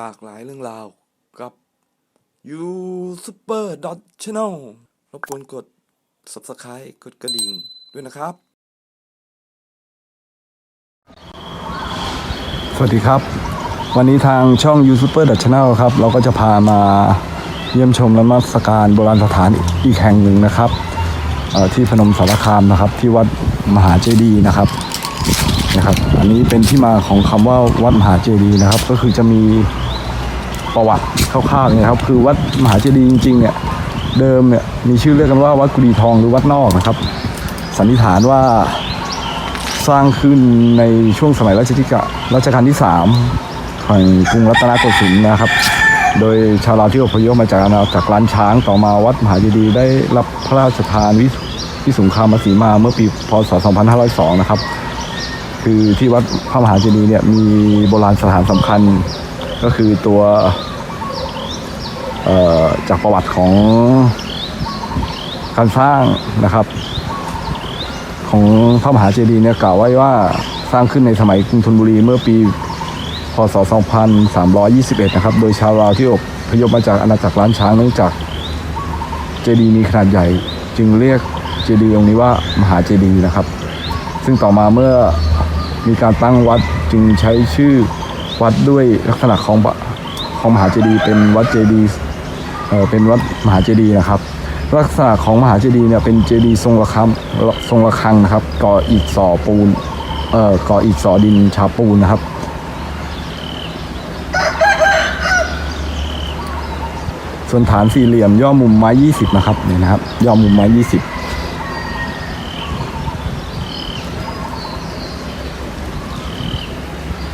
หลากหลายเรื่องราวกับ You Super Dot Channel รบกวนกด Subscribe กดกระดิ่งด้วยนะครับ สวัสดีครับ วันนี้ทางช่อง You s u p e r Channel ครับ เราก็จะพามาเยี่ยมชมและมาสการโบราณสถานอีกแห่งหนึ่งนะครับที่พนมสารคามนะครับ ที่วัดมหาเจดีย์นะครับนะครับ อันนี้เป็นที่มาของคำว่าวัดมหาเจดีย์นะครับ ก็คือจะมี ประวัติคร่าวๆเนี่ยครับคือวัดมหาเจดีย์จริงๆเนี่ยเดิมเนี่ยมีชื่อเรียกกันว่าวัดกุดีทองหรือวัดนอกนะครับสันนิษฐานว่าสร้างขึ้นในช่วงสมัยรัชกาลรัชกาลที่ 3 ของกรุงรัตนโกสินทร์นะครับ โดยชาวลาวที่อพยพมาจากอาณาจักรล้านช้างต่อมาวัดมหาเจดีย์ได้รับพระราชทานวิวิสุงคามสีมาเมื่อปีพศ 2502 นะครับ คือที่วัดพระมหาเจดีย์เนี่ยมีโบราณสถานสำคัญก็คือตัว จากประวัติของการสร้างนะครับ ของพระมหาเจดีย์เนี่ยกล่าวไว้ว่าสร้างขึ้นในสมัยกรุงธนบุรีเมื่อปี พศ 2321 นะครับ โดยชาวลาวที่อพยพมาจากอาณาจักรล้านช้างเนื่องจากเจดีย์มีขนาดใหญ่ จึงเรียกเจดีย์องค์นี้ว่ามหาเจดีย์นะครับ ซึ่งต่อมาเมื่อมีการตั้งวัดจึงใช้ชื่อวัดด้วยลักษณะของของมหาเจดีย์เป็นวัดเจดีย์ เป็นวัดมหาเจดีย์นะครับ ลักษณะของมหาเจดีย์เนี่ยเป็นเจดีย์ทรงระฆังทรงระฆังนะครับ ก่ออิฐสอปูนเอ่อก่ออิฐสอดินชาปูนนะครับส่วนฐานสี่เหลี่ยมย่อมุมไม้20นะครับนี่นะครับ ย่อมุมไม้20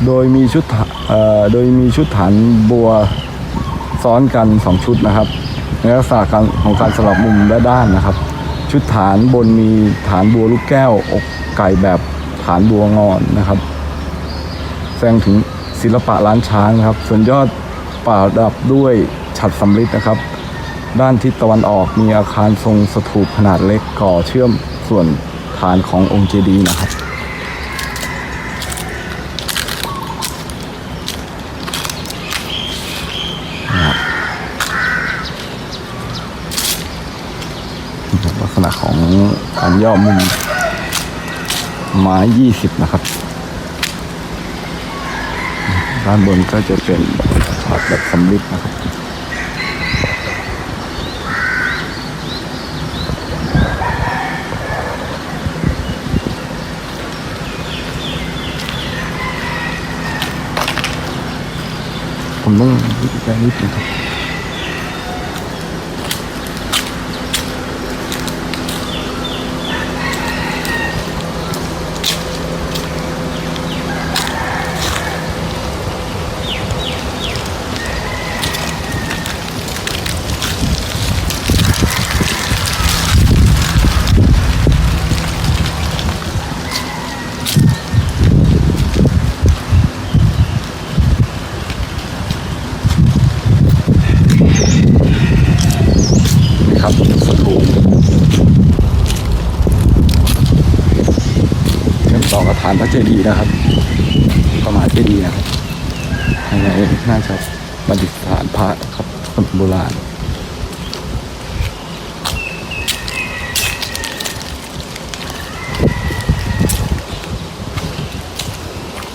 โดยมีชุดฐาเอ่อโดยมีชุดฐานบัว ซ้อนกัน 2 ชุดนะครับ ในลักษณะการของการสลับมุมและด้านนะครับ ชุดฐานบนมีฐานบัวลูกแก้ว อกไก่แบบฐานบัวงอนนะครับ แสดงถึงศิลปะล้านช้างนะครับ ส่วนยอดป่าดับด้วยฉัดสำริดนะครับ ด้านทิศตะวันออกมีอาคารทรงสถูปขนาดเล็กก่อเชื่อมส่วนฐานขององค์เจดีย์นะครับ ลักษณะของการย่อมุมไม้20นะครับ ด้านบนก็จะเป็นฉากแบบสำริดนะครับผมต้องวิธีการนิดนึงครับ นี่ครับสถูปเชื่อมต่อกับฐานพระ เจดีย์นะครับพระมหาเจดีย์นะครับภายในน่าจะประดิษฐานพระครับคนโบราณ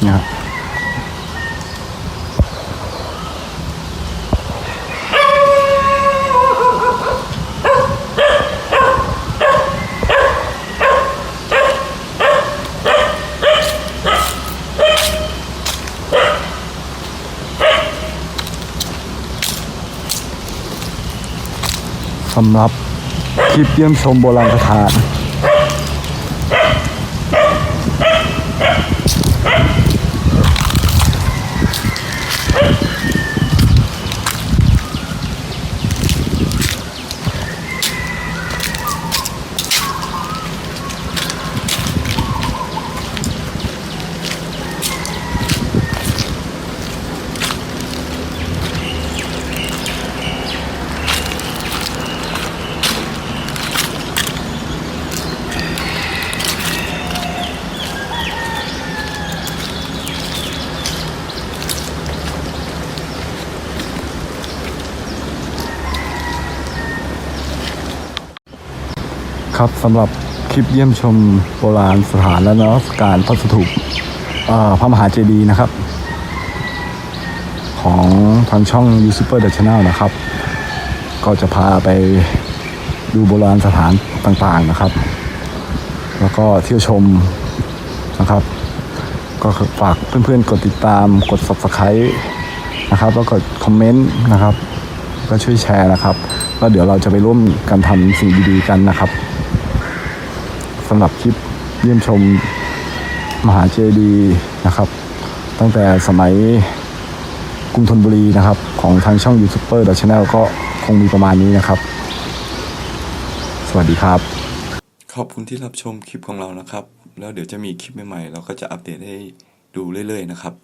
นะครับ สำหรับคลิปเยี่ยมชมโบราณสถาน ค ครับสำหรับคลิปเยี่ยมชมโบราณสถานและนวัตการพระสถูปพระมหาเจดีย์นะครับ ของทางช่อง u s u p e r The Channel นะครับ ก็จะพาไปดูโบราณสถานต่างๆนะครับ แล้วก็เที่ยวชมนะครับ ก็ฝากเพื่อนๆ กดติดตามกด subscribe นะครับ แล้วก็คอมเมนต์นะครับ ก็ช่วยแชร์นะครับ แล้วเดี๋ยวเราจะไปร่วมกันทำสิ่งดีๆกันนะครับ สำหรับคลิปเยี่ยมชมมหาเจดีย์นะครับ ตั้งแต่สมัยกรุงธนบุรีนะครับ ของทางช่องยูทูบเบอร์ดัชแนลก็คงมีประมาณนี้นะครับ สวัสดีครับ ขอบคุณที่รับชมคลิปของเรานะครับ แล้วเดี๋ยวจะมีคลิปใหม่ๆ เราก็จะอัปเดตให้ดูเรื่อยๆนะครับ